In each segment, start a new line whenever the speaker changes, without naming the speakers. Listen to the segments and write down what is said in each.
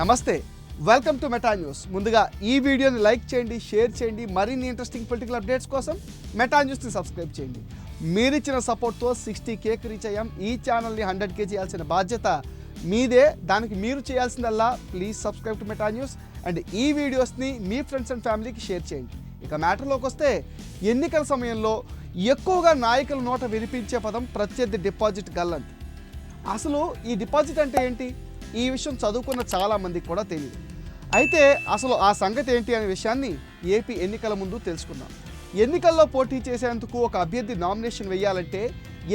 నమస్తే. Welcome to Meta news ముందుగా ఈ వీడియోని లైక్ చేయండి షేర్ చేయండి మరిన్ని ఇంట్రెస్టింగ్ పొలిటికల్ అప్డేట్స్ కోసం మెటా న్యూస్ని సబ్స్క్రైబ్ చేయండి. మీరిచ్చిన సపోర్ట్తో సిక్స్టీ కేక్ రీచ్ అయ్యాం. ఈ ఛానల్ని హండ్రెడ్ కే చేయాల్సిన బాధ్యత మీదే. దానికి మీరు చేయాల్సిందల్లా please subscribe to Meta news and ఈ వీడియోస్ని మీ ఫ్రెండ్స్ అండ్ ఫ్యామిలీకి షేర్ చేయండి. ఇక మ్యాటర్లోకి వస్తే ఎన్నికల సమయంలో ఎక్కువగా నాయకుల నోట వినిపించే పదం ప్రత్యర్థి డిపాజిట్ గల్లంత్. అసలు ఈ డిపాజిట్ అంటే ఏంటి? ఈ విషయం చదువుకున్న చాలా మందికి కూడా తెలియదు అయితే అసలు ఆ సంగతి ఏంటి అనే విషయాన్ని ఏపీ ఎన్నికల ముందు తెలుసుకుందాం. ఎన్నికల్లో పోటీ చేసేందుకు ఒక అభ్యర్థి నామినేషన్ వేయాలంటే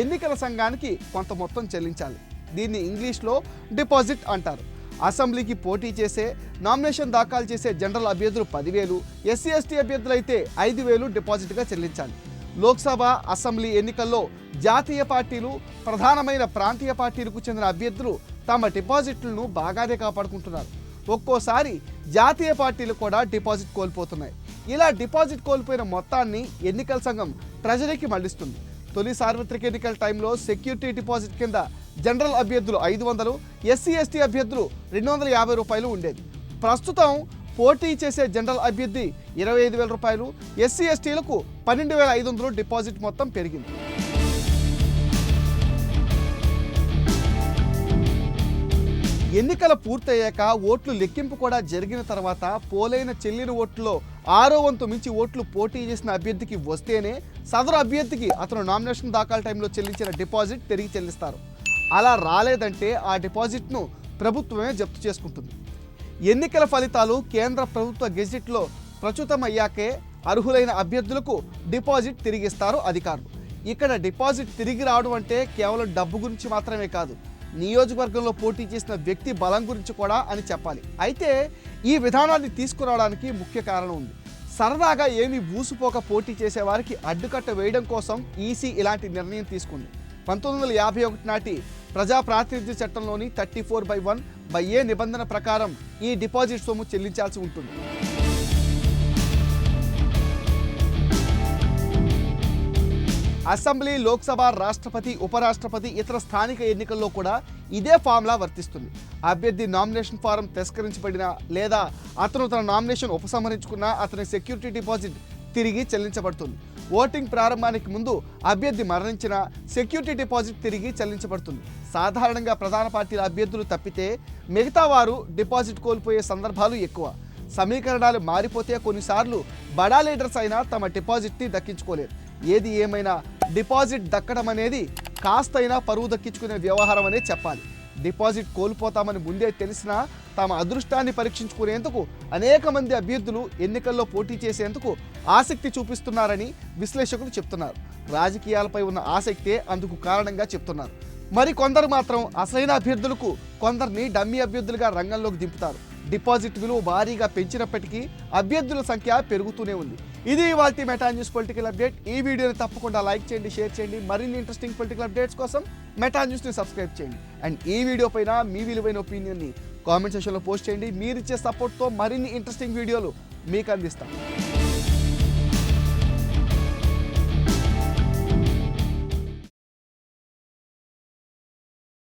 ఎన్నికల సంఘానికి కొంత మొత్తం చెల్లించాలి. దీన్ని ఇంగ్లీష్లో డిపాజిట్ అంటారు. అసెంబ్లీకి పోటీ చేసే నామినేషన్ దాఖలు చేసే జనరల్ అభ్యర్థులు పదివేలు ఎస్సీ ఎస్టీ అభ్యర్థులు అయితే ఐదు వేలు డిపాజిట్గా చెల్లించాలి. లోక్సభ అసెంబ్లీ ఎన్నికల్లో జాతీయ పార్టీలు ప్రధానమైన ప్రాంతీయ పార్టీలకు చెందిన అభ్యర్థులు తమ డిపాజిట్లను బాగానే కాపాడుకుంటున్నారు. ఒక్కోసారి జాతీయ పార్టీలు కూడా డిపాజిట్ కోల్పోతున్నాయి. ఇలా డిపాజిట్ కోల్పోయిన మొత్తాన్ని ఎన్నికల సంఘం ట్రెజరీకి మళ్ళిస్తుంది. తొలి సార్వత్రిక ఎన్నికల టైంలో సెక్యూరిటీ డిపాజిట్ కింద జనరల్ అభ్యర్థులు ఐదు వందలు ఎస్సీ ఎస్టీ అభ్యర్థులు రెండు వందల యాభై రూపాయలు ఉండేది. ప్రస్తుతం పోటీ చేసే జనరల్ అభ్యర్థి ఇరవై ఐదు వేల రూపాయలు ఎస్సీ ఎస్టీలకు పన్నెండు వేల ఐదు వందలు డిపాజిట్ మొత్తం పెరిగింది. ఎన్నికల పూర్తయ్యాక ఓట్లు లెక్కింపు కూడా జరిగిన తర్వాత పోలైన చెల్లిన ఓట్లో ఆరో వంతు మించి ఓట్లు పోటీ చేసిన అభ్యర్థికి వస్తేనే సదరు అభ్యర్థికి అతను నామినేషన్ దాఖలు టైంలో చెల్లించిన డిపాజిట్ తిరిగి చెల్లిస్తారు. అలా రాలేదంటే ఆ డిపాజిట్ను ప్రభుత్వమే జప్తు చేసుకుంటుంది. ఎన్నికల ఫలితాలు కేంద్ర ప్రభుత్వ గెజిట్లో ప్రచుతమయ్యాకే అర్హులైన అభ్యర్థులకు డిపాజిట్ తిరిగిస్తారు అధికారులు. ఇక్కడ డిపాజిట్ తిరిగి రావడం అంటే కేవలం డబ్బు గురించి మాత్రమే కాదు. నియోజకవర్గంలో పోటీ చేసిన వ్యక్తి బలం గురించి కూడా అని చెప్పాలి. అయితే ఈ విధానాన్ని తీసుకురావడానికి ముఖ్య కారణం ఉంది. సరదాగా ఏమీ బూసుపోక పోటీ చేసేవారికి అడ్డుకట్ట వేయడం కోసం ఈసీ ఇలాంటి నిర్ణయం తీసుకుంది. పంతొమ్మిది వందల యాభై ఒకటి నాటి ప్రజా ప్రాతినిధ్య చట్టంలోని thirty four by one by A నిబంధన ప్రకారం ఈ డిపాజిట్ సొమ్ము చెల్లించాల్సి ఉంటుంది. అసెంబ్లీ లోక్సభ రాష్ట్రపతి ఉపరాష్ట్రపతి ఇతర స్థానిక ఎన్నికల్లో కూడా ఇదే ఫామ్లా వర్తిస్తుంది. అభ్యర్థి నామినేషన్ ఫారం తిరస్కరించబడినా లేదా అతను తన నామినేషన్ ఉపసంహరించుకున్నా అతని సెక్యూరిటీ డిపాజిట్ తిరిగి చెల్లించబడుతుంది. ఓటింగ్ ప్రారంభానికి ముందు అభ్యర్థి మరణించిన సెక్యూరిటీ డిపాజిట్ తిరిగి చెల్లించబడుతుంది. సాధారణంగా ప్రధాన పార్టీల అభ్యర్థులు తప్పితే మిగతా వారు డిపాజిట్ కోల్పోయే సందర్భాలు ఎక్కువ. సమీకరణాలు మారిపోతే కొన్నిసార్లు బడా లీడర్స్ అయినా తమ డిపాజిట్ని దక్కించుకోలేరు. ఏది ఏమైనా డిపాజిట్ దక్కడం అనేది కాస్తైనా పరువు దక్కించుకునే వ్యవహారం అనే చెప్పాలి. డిపాజిట్ కోల్పోతామని ముందే తెలిసినా తమ అదృష్టాన్ని పరీక్షించుకునేందుకు అనేక మంది అభ్యర్థులు ఎన్నికల్లో పోటీ చేసేందుకు ఆసక్తి చూపిస్తున్నారని విశ్లేషకులు చెప్తున్నారు. రాజకీయాలపై ఉన్న ఆసక్తే అందుకు కారణంగా చెప్తున్నారు. మరి కొందరు మాత్రం అసలైన అభ్యర్థులకు కొందరిని డమ్మీ అభ్యర్థులుగా రంగంలోకి దింపుతారు. డిపాజిట్ విలువ భారీగా పెంచినప్పటికీ అభ్యర్థుల సంఖ్య పెరుగుతూనే ఉంది. ఇది వాటి మెటా న్యూస్ పొలిటికల్ అప్డేట్. ఈ వీడియోని తప్పకుండా లైక్ చేయండి షేర్ చేయండి. మరిన్ని ఇంట్రెస్టింగ్ పొలిటికల్ అప్డేట్స్ కోసం మెటా న్యూస్ని సబ్స్క్రైబ్ చేయండి. అండ్ ఈ వీడియో పైన మీ విలువైన ఒపీనియన్ని కామెంట్ సెక్షన్లో పోస్ట్ చేయండి. మీరు ఇచ్చే సపోర్ట్తో మరిన్ని ఇంట్రెస్టింగ్ వీడియోలు మీకు అందిస్తాం.